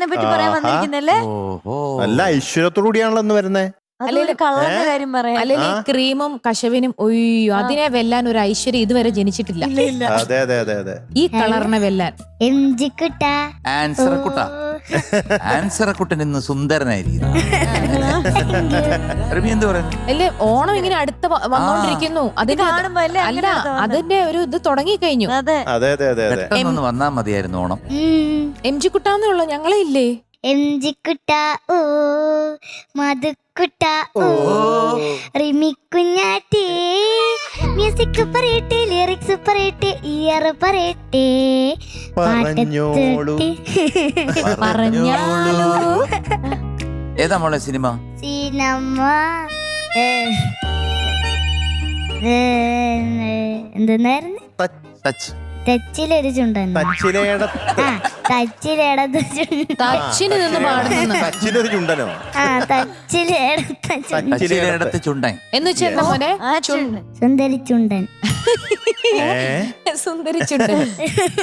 പറ്റി പറയാൻ ആഹാ. വന്നിരിക്കുന്നല്ലേ? ഓഹോ. നല്ല ഐശ്വര്യത്തോടു കൂടിയാണല്ലോ ഇന്ന് വരുന്നേ. അതൊരു കള്ളന്റെ കാര്യം പറയാം. അല്ലെങ്കിൽ ഈ ആ. ക്രീമും കശവിനും ഒയ്യോ അതിനെ വെല്ലാൻ ഒരു ഐശ്വര്യം ഇതുവരെ ജനിച്ചിട്ടില്ല. ഇല്ല ഇല്ല. അതെ അതെ അതെ അതെ. ഈ കളറിനെ വെല്ലാൻ. എം ജി കുട്ട. ആൻസറക്കുട്ട ആൻസറക്കുട്ടൻ ഇന്ന് സുന്ദരനായിരിക്കുന്നു. രവി എന്ത് പറയുന്നു? അല്ലേ ഓണം ഇങ്ങനെ അടുത്ത് വ- വന്നോണ്ടിരിക്കുന്നു. അതിന്റെ കാണുമ്പോ അല്ലേ അല്ല അങ്ങനെ തോന്നുന്നത്? അതിന്റെ ഒരു ഇത് തുടങ്ങി കഴിഞ്ഞു അതെ അതെ അതെ അതെ. അതെ പെട്ടെന്നൊന്ന് വന്നാ മതിയായിരുന്നു ഓണം. എം ജി കുട്ടാന്നേ ഉള്ളു ഞങ്ങളെ ഇല്ലേ? എം ജി കുട്ട ഓ മധുക്കുട്ട ഓ റിമി കുഞ്ഞാട്ടി മ്യൂസിക് പറയട്ടെ ലിറിക്സ് പറയട്ടെ ഇയർ പറയട്ടെ പറഞ്ഞോളൂ. പറഞ്ഞോളൂ. ഏതാ മോളെ സിനിമ? സിനിമ എന്തെന്നായിരുന്നു? ടച്ച് തെച്ചിലൊരു ചുണ്ടനോ? ആ തച്ചിലേടത്ത ചുണ്ടൻ. ചുണ്ടൻ. എന്ന് വെച്ചാ മോനെ? ചുണ്ട്. സുന്ദരി ചുണ്ടൻ. സുന്ദരിച്ചുണ്ട്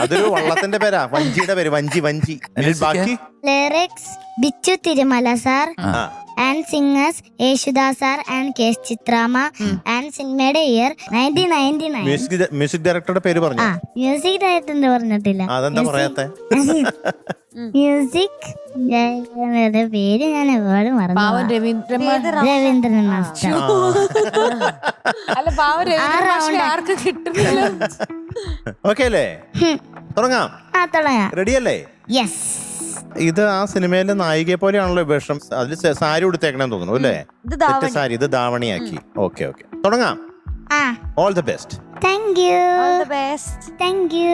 അതൊരു വള്ളത്തിന്റെ പേരാ. വഞ്ചിയുടെ പേര്. വഞ്ചി വഞ്ചി. എന്നിട്ട് ബാക്കി? Lyrics Bichu Thirumala sir. ആ. And singers Yesudas sir and K S ചിത്രാമ and സിനിമയുടെ year nineteen ninety nine music music ഡയറക്ടറുടെ പേര് പറഞ്ഞു? ആ മ്യൂസിക് ഡയറക്ടറിന്റെ പറഞ്ഞിട്ടില്ല. അതെന്താ പറയാത്തെ? മ്യൂസിക് ഡയറക്ടറുടെ പേര് ഞാൻ എപ്പോഴും മറന്നു മറന്നു രവീന്ദ്രൻ റൗ- രവീന്ദ്രൻ മാസ്റ്റർ അല്ല പാവൻ രവീന്ദ്രൻ മാഷിനെ ആർക്കും കിട്ടുന്നില്ല. ഓക്കെ അല്ലേ? തുടങ്ങാം. ആ തുടങ്ങാം. റെഡിയല്ലേ യെസ് ഇത് ആ സിനിമയിലെ നായികയെ പോലെയാണല്ലോ വേഷം. അതിൽ സാരി ഉടുത്തേക്കണെന്ന് തോന്നുന്നു അല്ലേ? ഇത് സാരി ഇത് ധാവണിയാക്കി. Okay okay. തുടങ്ങാം. ആ. All the best thank you all the best thank you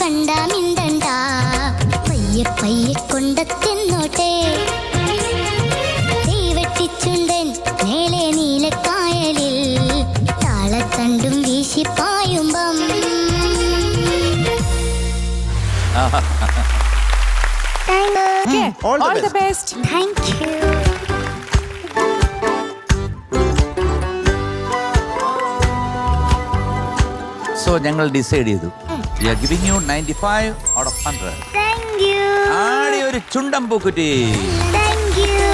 കണ്ടാ മിണ്ടണ്ട. പയ്യെ പയ്യെ കൊണ്ടെത്തിന്നോട്ടെ തീവെട്ടിച്ചുണ്ടൻ മേലെ നീലക്കായലിൽ താളത്തണ്ടും All the best. Thank so ഞങ്ങൾ ഡിസൈഡ് ചെയ്തു. We are giving you ninety five out of hundred thank you ആടി ഒരു ചുണ്ടം പൂക്കുറ്റി. Thank you